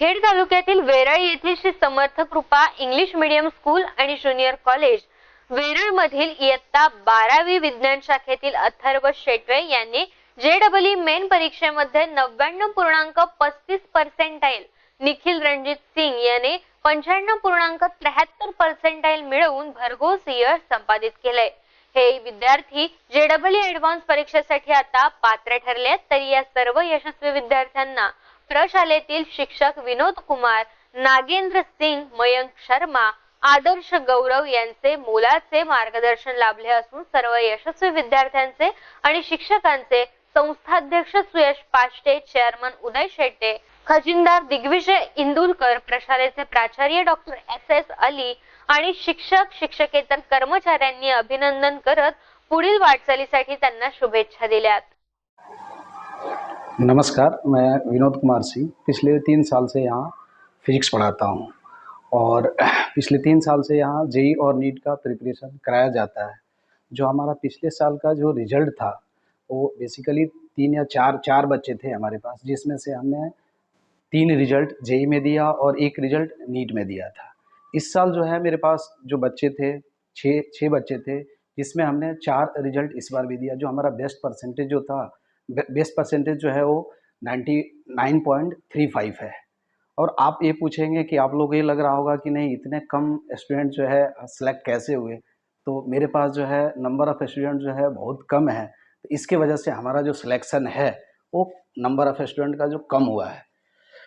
खेड तालुक्यातील वेरळ येथील Shri Samarth Krupa English medium school आणि ज्युनियर कॉलेज वेरळ मधील इयत्ता बारावी विज्ञान शाखेतील अथर्व शेटवे यांनी जे जेडब्ल्यू मेन परीक्षेमध्ये नव्याण्णव पूर्णांक पस्तीस पर्सेंटाईल निखिल रणजित सिंग याने पंच्याण्णव पूर्णांक त्र्याहत्तर पर्सेंटाईल मिळवून भरघोस यश संपादित केलंय हे विद्यार्थी जे जेडब्ल्यू ऍडव्हान्स परीक्षेसाठी आता पात्र ठरले आहेत. तरी या सर्व यशस्वी विद्यार्थ्यांना प्रशालेतील शिक्षक विनोद कुमार नागेंद्र सिंग मयंक शर्मा आदर्श गौरव यांचे मोलाचे मार्गदर्शन लाभले असून सर्व यशस्वी विद्यार्थ्यांचे आणि शिक्षकांचे संस्थाध्यक्ष सुयश पाष्टे चेअरमन उदय शेट्टे खजिनदार दिग्विजय इंदुलकर प्रशालेचे प्राचार्य डॉक्टर एस एस अली आणि शिक्षक शिक्षकेतर कर्मचाऱ्यांनी अभिनंदन करत पुढील वाटचालीसाठी त्यांना शुभेच्छा दिल्यात. नमस्कार, मैं विनोद कुमार सिंह। पिछले तीन साल से यहाँ फिजिक्स पढ़ाता हूँ और पिछले तीन साल से यहाँ जेई और नीट का प्रिपरेशन कराया जाता है। जो हमारा पिछले साल का जो रिज़ल्ट था, वो बेसिकली तीन या चार चार बच्चे थे हमारे पास, जिसमें से हमने तीन रिज़ल्ट जेई में दिया और एक रिज़ल्ट नीट में दिया था। इस साल जो है मेरे पास जो बच्चे थे, छः छः बच्चे थे, जिसमें हमने चार रिज़ल्ट इस बार भी दिया, जो हमारा बेस्ट परसेंटेज जो था बेस्ट परसेंटेज जो है वो ninety nine point three five है। और आप ये पूछेंगे कि आप लोग ये लग रहा होगा कि नहीं, इतने कम स्टूडेंट जो है सेलेक्ट कैसे हुए? तो मेरे पास जो है नंबर ऑफ़ स्टूडेंट जो है बहुत कम है। तो इसके वजह से हमारा जो सिलेक्शन है, वो नंबर ऑफ़ स्टूडेंट का जो कम हुआ है।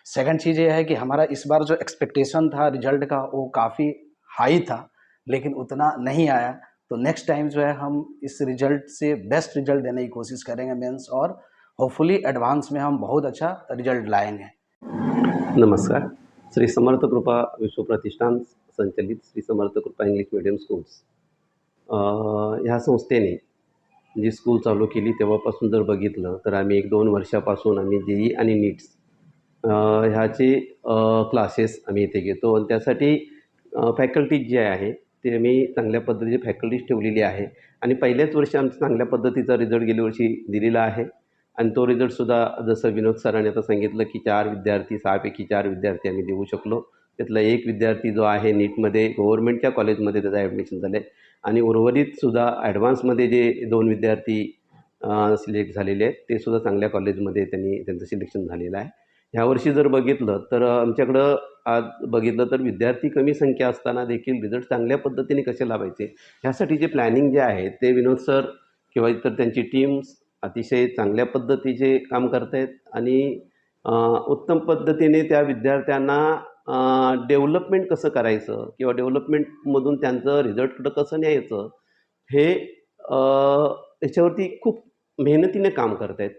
सेकंड चीज़ ये है कि हमारा इस बार जो एक्सपेक्टेशन था रिज़ल्ट का, वो काफ़ी हाई था, लेकिन उतना नहीं आया। तो नेक्स्ट टाइम जो है हम इस रिजल्ट से बेस्ट रिजल्ट देने की कोशिश करेंगे मेंस और होपफुली एडवांस में हम बहुत अच्छा रिजल्ट लाएंगे। नमस्कार। श्री समर्थ कृपा विश्व प्रतिष्ठान संचलित Shri Samarth Krupa English medium schools ह्या संस्थेने जी स्कूल चालू केली तेव्हापासून जर बघितलं तर आम्ही एक दोन वर्षापासून आम्ही जेई आणि नीट्स ह्याचे क्लासेस आम्ही इथे घेतो. आणि त्यासाठी फॅकल्टीज जे आहे ते आम्ही चांगल्या पद्धतीची फॅकल्टीज ठेवलेली आहे. आणि पहिल्याच वर्षी आमचा चांगल्या पद्धतीचा रिझल्ट गेल्या वर्षी दिलेला आहे. आणि तो रिझल्टसुद्धा जसं विनोद सरांनी आता सांगितलं की चार विद्यार्थी सहापैकी चार विद्यार्थी आम्ही देऊ शकलो. त्यातला एक विद्यार्थी जो आहे नीटमध्ये गव्हर्नमेंटच्या कॉलेजमध्ये त्याचं ॲडमिशन झालं आहे आणि उर्वरितसुद्धा ॲडव्हान्समध्ये जे दोन विद्यार्थी सिलेक्ट झालेले आहेत ते सुद्धा चांगल्या कॉलेजमध्ये त्यांनी त्यांचं सिलेक्शन झालेलं आहे. ह्यावर्षी जर बघितलं तर आमच्याकडं आज बघितलं तर विद्यार्थी कमी संख्या असताना देखील रिझल्ट चांगल्या पद्धतीने कसे लावायचे ह्यासाठी जे प्लॅनिंग जे आहे ते विनोद सर किंवा इतर त्यांची टीम्स अतिशय चांगल्या पद्धतीचे काम करत आहेत आणि उत्तम पद्धतीने त्या विद्यार्थ्यांना डेव्हलपमेंट कसं करायचं किंवा डेव्हलपमेंटमधून त्यांचं रिझल्टकडं कसं न्यायचं हे याच्यावरती खूप मेहनतीने काम करत आहेत